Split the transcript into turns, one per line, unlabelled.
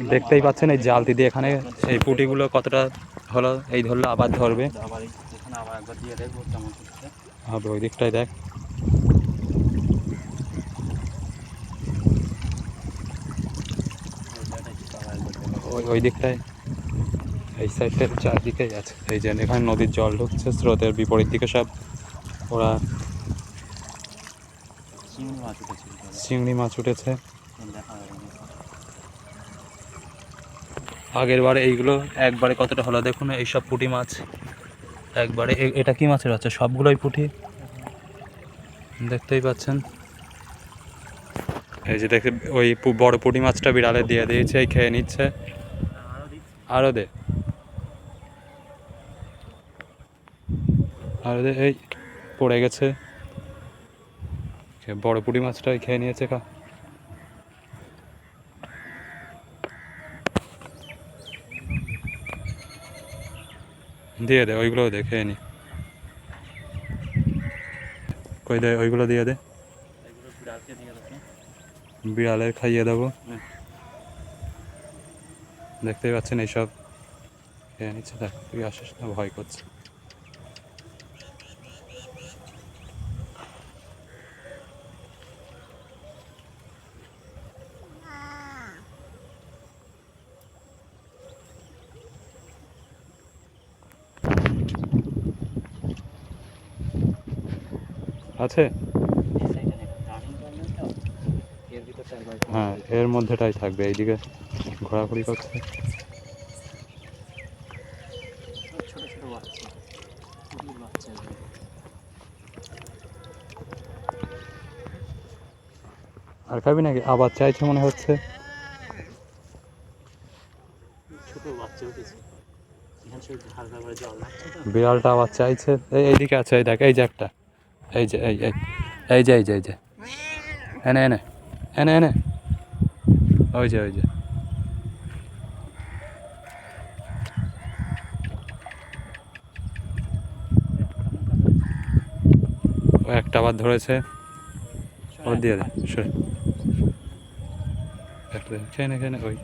দেখতেই পাচ্ছেন এই জালতি দিয়ে এখানে এই পুঁটিগুলো কতটা হলো এই ধরলে আবার ধরবে। হবে ওই দিকটাই দেখ।
ওই
দিকটায়। এই সাইডটার চারদিকেই আছে। এই যে এখানে নদীর জল ঢুকছে স্রোতের বিপরীত দিকে সব ওরা
চিংড়ি মাছ
উঠেছে। আগের বারে এইগুলো, একবারে কতটা হলো দেখুন, এইসব পুঁটি মাছ। একবারে এটা কি মাছের বাচ্চা? সবগুলোই পুঁটি? দেখতেই পাচ্ছেন। এই যে দেখে ওই বড় পুঁটি মাছটা বিড়ালে দিয়ে দিয়েছে, এই খেয়ে নিচ্ছে। আরও দে। আরও দে, এই পড়ে গেছে। বড় পুঁটি মাছটাই খেয়ে নিয়েছে কা দিয়ে দে ওইগুলো দেখে নি কই দে, ওইগুলো দিয়ে দে। বিড়ালের খাইয়ে দেবো। দেখতেই পাচ্ছেন এইসব খেয়ে নিচ্ছে, দেখ, তুই আসিস না, ভয় করছে আছে
এই সাইডে নেই, রানিং জল নেই তো? এর ভিতরটা একবার
হ্যাঁ এর মধ্যেটাই থাকবে, এইদিকে ঘোরাঘুরি করছে। আর খাবি নাকি? আবার চাইছে মনে হচ্ছে। বিড়ালটা আবার চাইছে। এই, এইদিকে আছে, এই দেখ, এই যে একটা। এই যে, এই এই এই যে এই যে এই যে। এনে এনে এনে এনে। ওই যে ওই যে। একটা আবার ধরেছে। ও দিয়ে দে, সরে। খেয়ে নে, খেয়ে ওই।